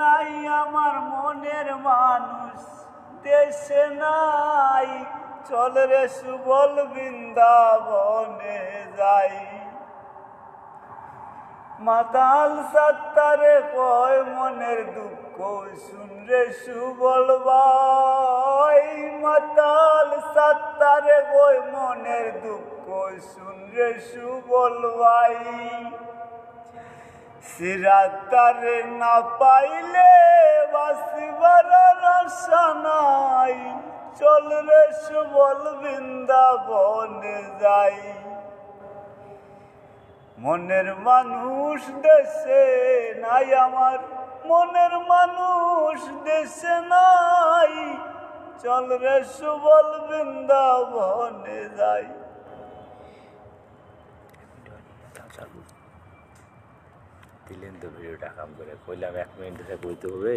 নাই আমার মনের মানুষ, দেশে নাই। চল রে সুবল বৃন্দাবনে যাই। মাতাল সত্তারে কয় মনের দুঃখ, শুন রে সুবল মাতাল সত্তারে কয় মনের দুঃখ, শুন রে সুবল সিরাতারে না পাইলে বাসিবার রসা নাই। চল রে সুবল বৃন্দাবনে যাই। মনের মানুষ দেশে নাই আমার, মনের মানুষ দেশে নাই। চল রে সুবল বৃন্দাবনে যাই। দিলেন তো ভিডিওটা কাম করে। কইলাম এক মিনিট ধরে বইতে হবে।